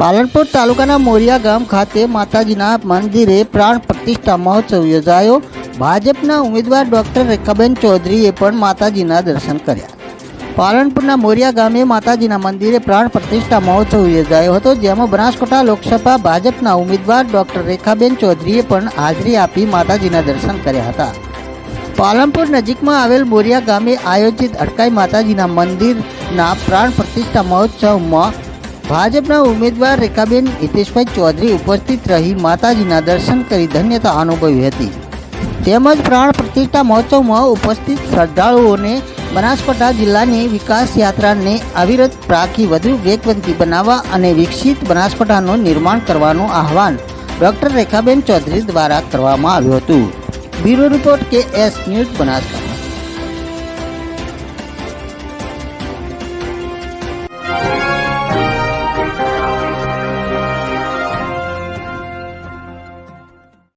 પાલનપુર તાલુકાના મોરિયા ગામ ખાતે માતાજીના મંદિરે પ્રાણ પ્રતિષ્ઠા મહોત્સવ યોજાયો. ભાજપના ઉમેદવાર ડોક્ટર રેખાબેન ચૌધરીએ પણ માતાજીના દર્શન કર્યા. પાલનપુરના મોરિયા ગામે માતાજીના મંદિરે પ્રાણ પ્રતિષ્ઠા મહોત્સવ યોજાયો હતો, જેમાં બનાસકોટા લોકસભા ભાજપના ઉમેદવાર ડોક્ટર રેખાબેન ચૌધરીએ પણ હાજરી આપી માતાજીના દર્શન કર્યા હતા. પાલનપુર નજીકમાં આવેલ મોરિયા ગામે આયોજિત અટકાઈ માતાજીના મંદિરના પ્રાણ પ્રતિષ્ઠા મહોત્સવમાં ભાજપના ઉમેદવાર રેખાબેન હિતેશભાઈ ચૌધરી ઉપસ્થિત રહી માતાજીના દર્શન કરી ધન્યતા અનુભવી હતી. તેમજ પ્રાણ પ્રતિષ્ઠા મહોત્સવમાં ઉપસ્થિત શ્રદ્ધાળુઓને બનાસકાંઠા જિલ્લાની વિકાસ યાત્રાને અવિરત રાખી વધુ વેગવંતી બનાવવા અને વિકસિત બનાસકાંઠાનું નિર્માણ કરવાનું આહવાન ડોક્ટર રેખાબેન ચૌધરી દ્વારા કરવામાં આવ્યું હતું. Bureau report K S news Banaskantha.